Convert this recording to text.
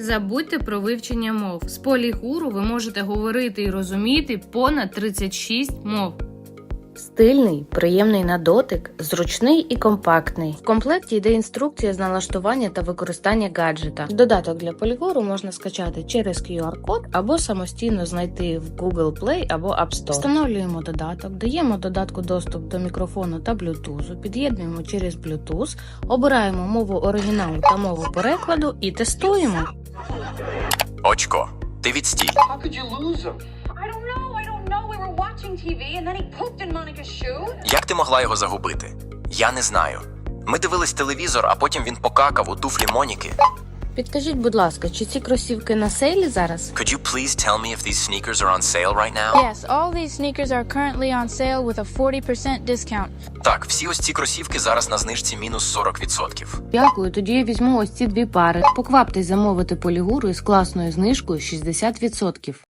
Забудьте про вивчення мов. З полігуру ви можете говорити і розуміти понад 36 мов. Стильний, приємний на дотик, зручний і компактний. В комплекті йде інструкція з налаштування та використання гаджета. Додаток для полігору можна скачати через QR-код або самостійно знайти в Google Play або App Store. Встановлюємо додаток, даємо додатку доступ до мікрофону та Bluetooth, під'єднуємо через Bluetooth, обираємо мову оригіналу та мову перекладу і тестуємо. Очко, ти відстій. How could you lose him? I don't know. I don't know. We were watching TV and then he pooped in Monica's shoe. Як ти могла його загубити? Я не знаю. Ми дивились телевізор, а потім він покакав у туфлі Моніки. Підкажіть, будь ласка, чи ці кросівки на сейлі зараз? Could you please tell me if these sneakers are on sale right now? Yes, all these sneakers are currently on sale with a 40% discount. Так, всі ось ці кросівки зараз на знижці мінус 40%. Дякую, тоді я візьму ось ці дві пари. Покваптесь замовити полігуру із класною знижкою 60%.